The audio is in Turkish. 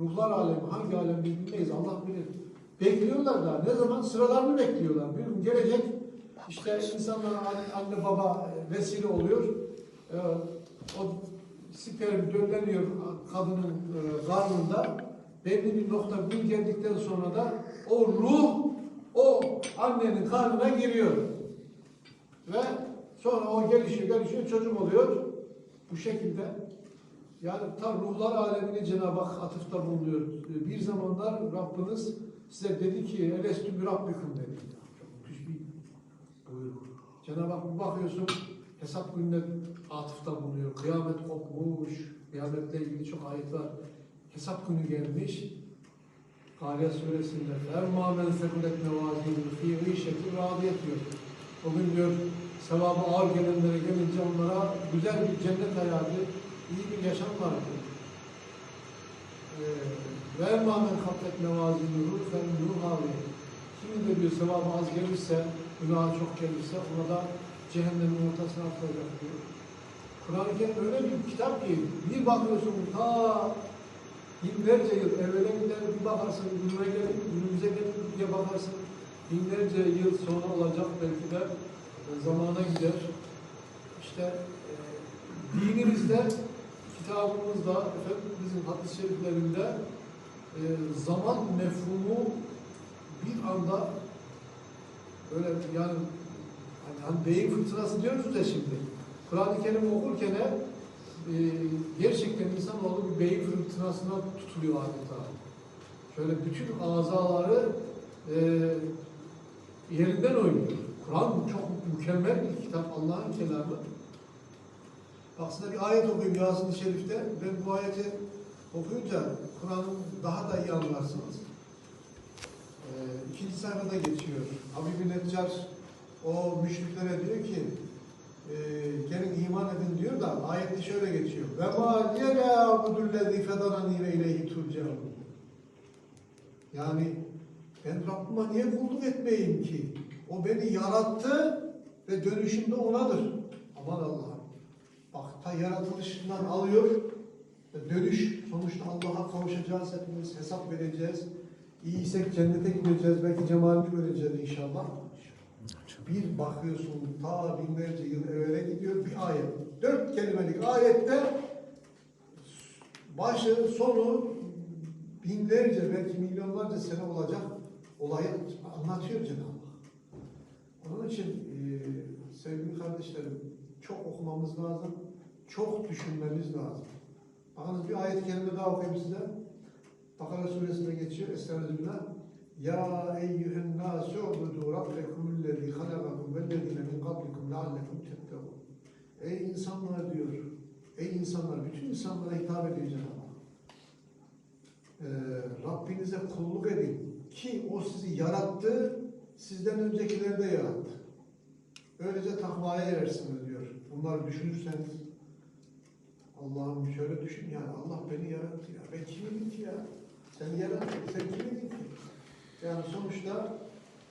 ruhlar alemi, hangi alem bilmeyiz, Allah bilir. Bekliyorlar da ne zaman sıralarını bekliyorlar. Bir gün gelecek, işte insanlara anne, baba e, vesile oluyor. Ee, o sperm dölleniyor kadının e, karnında. Belli bir nokta gün geldikten sonra da o ruh o annenin karnına giriyor. Ve sonra o gelişiyor, gelişiyor, çocuk oluyor. Bu şekilde yani tam ruhlar alemine Cenab-ı Hak atıfta bulunuyor. Bir zamanlar Rabbiniz size dedi ki elestü bir Rabbikum dedi. Çok müthiş bir buyruk. Cenab-ı Hak bir bakıyorsun hesap gününe atıfta bulunuyor. Kıyamet kopmuş. Kıyametle ilgili çok ayet var. Hesap günü gelmiş. Kariye suresinde فَاَمَّا مَنْ سَكُلَتْ نَوَازِينُ ف۪ي غِيشَةٍ رَاضِيَةٍ diyor. O gün diyor sevabı ağır gelenlere gelince onlara güzel bir cennet hayatı, iyi bir yaşam vardı. Ee, ve mamen kaplet mevazini ruh ve ruh abi. Kimin de bir sevabı az gelirse, günaha çok gelirse ona da cehennemin ortasına atılacak diyor. Kur'an-ı Kerim öyle bir kitap ki bir bakıyorsun ta binlerce yıl evvele gider bir bakarsın günüme gelir, günümüze gelir diye bakarsın binlerce yıl sonra olacak belki de zamana gider. İşte e, dinimizde kitabımızda, Efendimizin hadis-i şeriflerinde e, zaman mefhumu bir anda böyle yani hani, hani beyin fırtınası diyoruz ya şimdi. Kur'an-ı Kerim okurken e, gerçekten insanoğlu bir beyin fırtınasına tutuluyor adeta. Şöyle bütün azaları e, yerinden oynuyor. Kur'an çok mükemmel bir kitap, Allah'ın kelamı. Aslında bir ayet okuyayım Yasin-i Şerif'te. Ben bu ayeti okuyunca Kur'an'ı daha da iyi anlarsınız. Ee, ikinci sayfada geçiyor. Habib-i Neccar o müşriklere diyor ki e, gelin iman edin diyor da ayette şöyle geçiyor. Ve ma liye la abudullezî fedarani ve ileyhi. Yani ben Rabbime niye kulluk etmeyeyim ki? O beni yarattı ve dönüşümde onadır. Aman Allah'ım. Bak ta yaratılışından alıyor dönüş sonuçta Allah'a kavuşacağız hepimiz hesap vereceğiz. İyiysek cennete gideceğiz belki cemalini göreceğiz inşallah. Bir bakıyorsun ta binlerce yıl evvele gidiyor bir ayet. Dört kelimelik ayette başı sonu binlerce belki milyonlarca sene olacak olayı anlatıyor Cenab-ı Hak. Onun için e, sevgili kardeşlerim çok okumamız lazım, çok düşünmemiz lazım. Bakınız bir ayet-i kerime daha okuyayım size. Bakara suresinde geçiyor. Estağfirullah. Ya eyyühen nâsü ubudu rabbekum lezî halakakum vellezîne min kablikum leallekum tettegûn. Ey insanlar diyor. Ey insanlar, bütün insanlara hitap ediyor Cenab-ı. Ee, Rabbinize kulluk edin ki o sizi yarattı, sizden öncekileri de yarattı. Öylece takvaya erersiniz diyor. Bunları düşünürseniz Allah'ım şöyle düşün yani Allah beni yarattı ya. Ben kimim ki ya? Sen yarattın, sen kimidin ki? Yani sonuçta